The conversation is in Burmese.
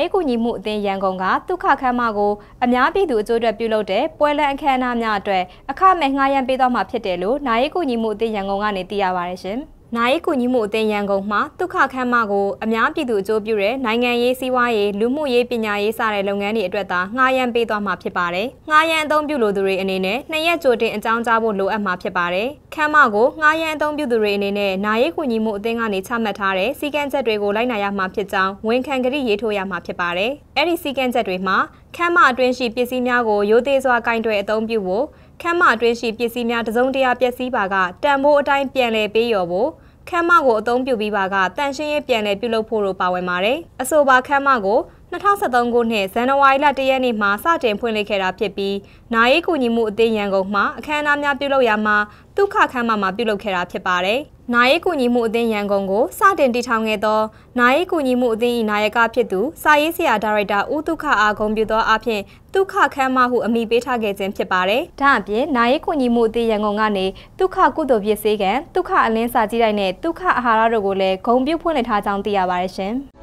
ရေးကူညီမှုအသင်းရန်ကုန်ကဒုက္ခခမ်းမကိုအများပြည်သူအကျိုးအတွက်ပြုလုပ်တဲ့ပွဲလန့်အခမ်းအနားများအတွက်အခမဲ့ငှားရမ်းပေးသွားမှာဖြစ်တယ်လို့နိုင်ရေးကူညီမှုအသင်းရန်ကုန်ကနေသိရပါတယ်ရှင်။ နိုင်ကူညီမှုအသင်းရန်ကုန်မှဒုက္ခခမ်းမကိုအများပြည်သူအကျိုးပြုတဲ့နိုင်ငံရေးစီးပွားရေးလူမှုရေးပညာရေးစတဲ့လုပ်ငန်းတွေအတွက်သာငှားရမ်းပေးသွားမှာဖြစ်ပါတယ်။ငှားရမ်းအသုံးပြုလိုသူတွေအနေနဲ့နှစ်ရက်ကြိုတင်အကြောင်းကြားဖို့လိုအပ်မှာဖြစ်ပါတယ်။ခမ်းမကိုငှားရမ်းအသုံးပြုသူတွေအနေနဲ့နိုင်ကူညီမှုအသင်းကနေချမှတ်ထားတဲ့စီကံချက်တွေကိုလိုက်နာရမှာဖြစ်ကြောင်းဝန်ခံကတိရေးထိုးရမှာဖြစ်ပါတယ်။အဲ့ဒီစီကံချက်တွေမှာ ခမ်းမအတွင်းရှိပစ္စည်းများကိုရိုသေစွာကင်တွယ်အသုံးပြုဖို့ခမ်းမအတွင်းရှိပစ္စည်းများတစုံတရာပျက်စီးပါကတန်ဖိုးအတိုင်းပြန်လည်ပေးရော်ဖို့ခမ်းမကိုအသုံးပြုပြီးပါကတန်ရှင်းရေးပြန်လည်ပြုလုပ်ဖို့တို့ပါဝင်ပါတယ်။အဆိုပါခမ်းမကို 2023ခုနှစ်ဇန်နဝါရီလ1ရက်နေ့မှာစတင်ဖွင့်လှစ်ခဲ့တာဖြစ်ပြီးနိုင်ရေးကူညီမှုအသင်းရန်ကုန်မှအခမ်းအနားများပြုလုပ်ရာမှာဒုက္ခခမ်းမမှာပြုလုပ်ခဲ့တာဖြစ်ပါတယ်။နိုင်ရေးကူညီမှုအသင်းရန်ကုန်ကိုစတင်တည်ထောင်ခဲ့သောနိုင်ရေးကူညီမှုအသင်း၏နာယကဖြစ်သူစာရေးဆရာဒါရိုက်တာဦးဒုက္ခအားဂုဏ်ပြုသောအဖြစ်ဒုက္ခခမ်းမဟုအမိပေးထားခဲ့ခြင်းဖြစ်ပါတယ်။ဒါအပြင်နိုင်ရေးကူညီမှုအသင်းရန်ကုန်ကနေဒုက္ခကုသိုလ်ပြည့်စေကံဒုက္ခအလင်းစာကြည့်တိုင်းနဲ့ဒုက္ခအာဟာရတို့ကိုလည်းဂုဏ်ပြုဖွင့်လှစ်ထားကြောင်းသိရပါတယ်ရှင်။